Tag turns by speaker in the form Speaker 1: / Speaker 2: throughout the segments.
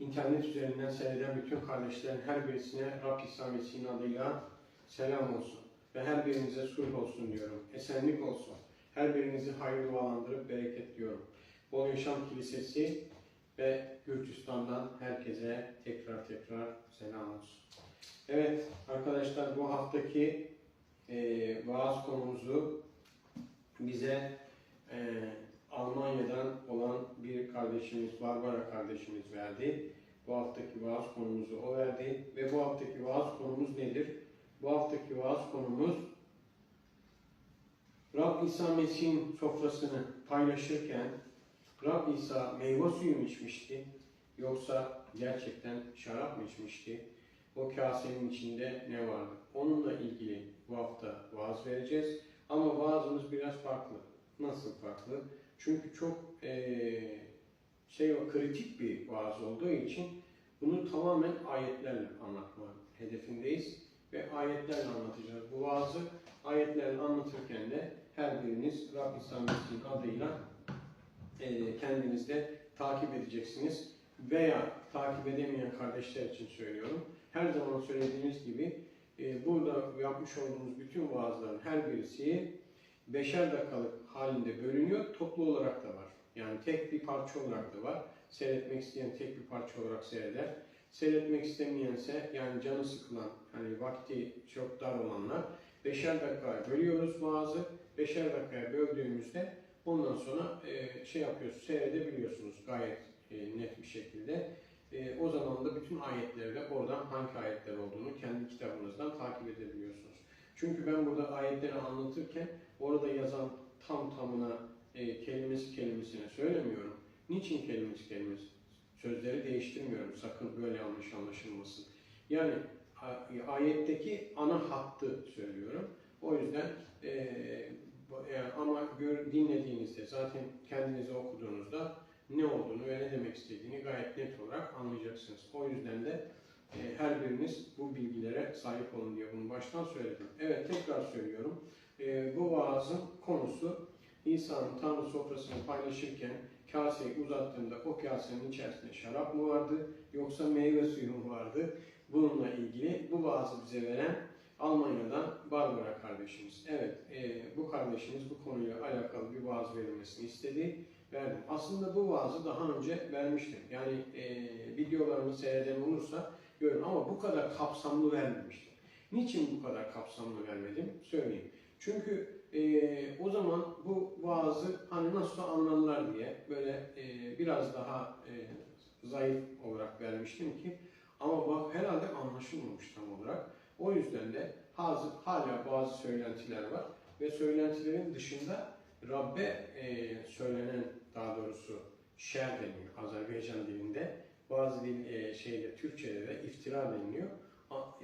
Speaker 1: İnternet üzerinden seyreden bütün kardeşlerin her birisine Rab İsa Mesih'in adıyla selam olsun. Ve her birinize sulh olsun diyorum. Esenlik olsun. Her birinizi hayır dualandırıp bereketliyorum. Bol Yaşam Kilisesi ve Gürcistan'dan herkese tekrar tekrar selam olsun. Evet arkadaşlar bu haftaki e, vaaz konumuzu bize e, Almanya'dan olan bir kardeşimiz, Barbara kardeşimiz verdi. Bu haftaki vaaz konumuzu o verdi. Ve bu haftaki vaaz konumuz nedir? Bu haftaki vaaz konumuz Rab İsa Mesih'in sofrasını paylaşırken Rab İsa meyve suyu mu içmişti? Yoksa gerçekten şarap mı içmişti? O kasenin içinde ne vardı? Onunla ilgili bu hafta vaaz vereceğiz. Ama vaazımız biraz farklı. Nasıl farklı? Çünkü çok eee, şey o kritik bir vaaz olduğu için bunu tamamen ayetlerle anlatma hedefindeyiz ve ayetlerle anlatacağız. Bu vaazı ayetlerle anlatırken de her biriniz Rab İsa adıyla eee kendiniz de takip edeceksiniz. Veya takip edemeyen kardeşler için söylüyorum. Her zaman söylediğimiz gibi e, burada yapmış olduğumuz bütün vaazların her birisi beşer dakikalık halinde bölünüyor. Toplu olarak da var. Yani tek bir parça olarak da var. Seyretmek isteyen tek bir parça olarak seyreder. Seyretmek istemeyense yani canı sıkılan, hani vakti çok dar olanlar beşer dakikaya bölüyoruz vaazı. Beşer dakikaya böldüğümüzde ondan sonra e, şey yapıyorsunuz, seyredebiliyorsunuz gayet e, net bir şekilde. E, o zaman da bütün ayetleri de oradan hangi ayetler olduğunu kendi kitabınızdan takip edebiliyorsunuz. Çünkü ben burada ayetleri anlatırken orada yazan tam tamına e, kelimesi kelimesine söylemiyorum. Niçin kelimesi kelimesi? Sözleri değiştirmiyorum. Sakın böyle yanlış anlaşılmasın. Yani ayetteki ana hattı söylüyorum. O yüzden e, yani ama gör, dinlediğinizde zaten kendinize okuduğunuzda ne olduğunu ve ne demek istediğini gayet net olarak anlayacaksınız. O yüzden de e, her biriniz bu bilgilere sahip olun diye bunu baştan söyledim. Evet tekrar söylüyorum. E, bu vaazın konusu İsa'nın Tanrı sofrasını paylaşırken kaseyi uzattığında o kasenin içerisinde şarap mı vardı yoksa meyve suyu mu vardı? Bununla ilgili bu vaazı bize veren Almanya'dan Barbara kardeşimiz. Evet e, bu kardeşimiz bu konuyla alakalı bir vaaz verilmesini istedi verdim. Aslında bu vaazı daha önce vermiştim. Yani e, videolarımı seyreden olursa görün ama bu kadar kapsamlı vermemiştim. Niçin bu kadar kapsamlı vermedim? Söyleyeyim. Çünkü e, o zaman bu vaazı hani nasıl anlarlar diye böyle e, biraz daha e, zayıf olarak vermiştim ki ama bak herhalde anlaşılmamış tam olarak. O yüzden de hazır, hala bazı söylentiler var ve söylentilerin dışında Rabbe e, söylenen daha doğrusu şer deniyor Azerbaycan dilinde. Bazı dil e, şeyde Türkçe'de de iftira deniliyor.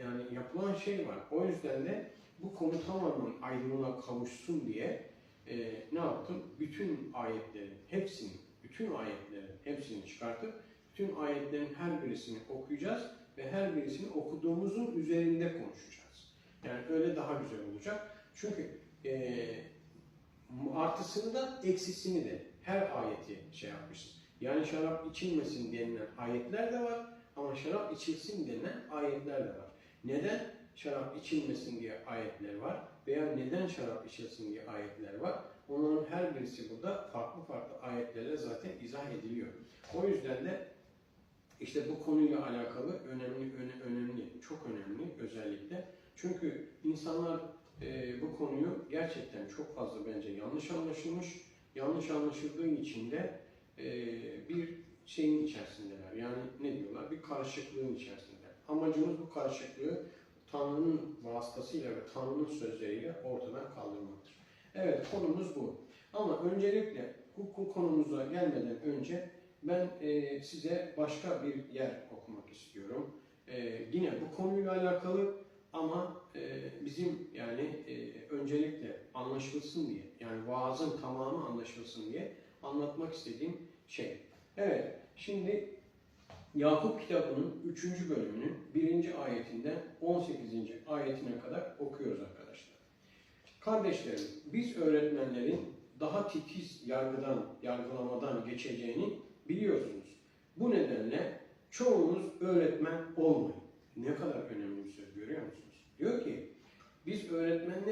Speaker 1: Yani yapılan şey var. O yüzden de bu konu tamamen aydınlığa kavuşsun diye e, ne yaptım? Bütün ayetlerin hepsini, bütün ayetlerin hepsini çıkartıp bütün ayetlerin her birisini okuyacağız ve her birisini okuduğumuzun üzerinde konuşacağız. Yani öyle daha güzel olacak. Çünkü e, artısını da eksisini de her ayeti şey yapmışız. Yani şarap içilmesin denilen ayetler de var ama şarap içilsin denilen ayetler de var. Neden şarap içilmesin diye ayetler var veya neden şarap içilsin diye ayetler var? Onların her birisi burada farklı farklı ayetlerle zaten izah ediliyor. O yüzden de işte bu konuyla alakalı önemli, öne- önemli, çok önemli özellikle. Çünkü insanlar e, bu konuyu gerçekten çok fazla bence yanlış anlaşılmış. Yanlış anlaşıldığı için de e, bir şeyin içerisindeler. Yani ne diyorlar? Bir karışıklığın içerisindeler. Amacımız bu karışıklığı Tanrı'nın vasıtasıyla ve Tanrı'nın sözleriyle ortadan kaldırmaktır. Evet konumuz bu. Ama öncelikle bu konumuza gelmeden önce ben e, size başka bir yer okumak istiyorum. E, yine bu konuyla alakalı ama e, bizim yani e, öncelikle anlaşılsın diye yani vaazın tamamı anlaşılsın diye anlatmak istediğim şey. Evet, şimdi Yakup kitabının 3. bölümünün 1. ayetinden 18. ayetine kadar okuyoruz arkadaşlar. Kardeşlerim, biz öğretmenlerin daha titiz yargıdan, yargılamadan geçeceğini biliyorsunuz. Bu nedenle çoğunuz öğretmen olmayın. Ne kadar önemli bir söz görüyor musunuz? Diyor ki, biz öğretmenler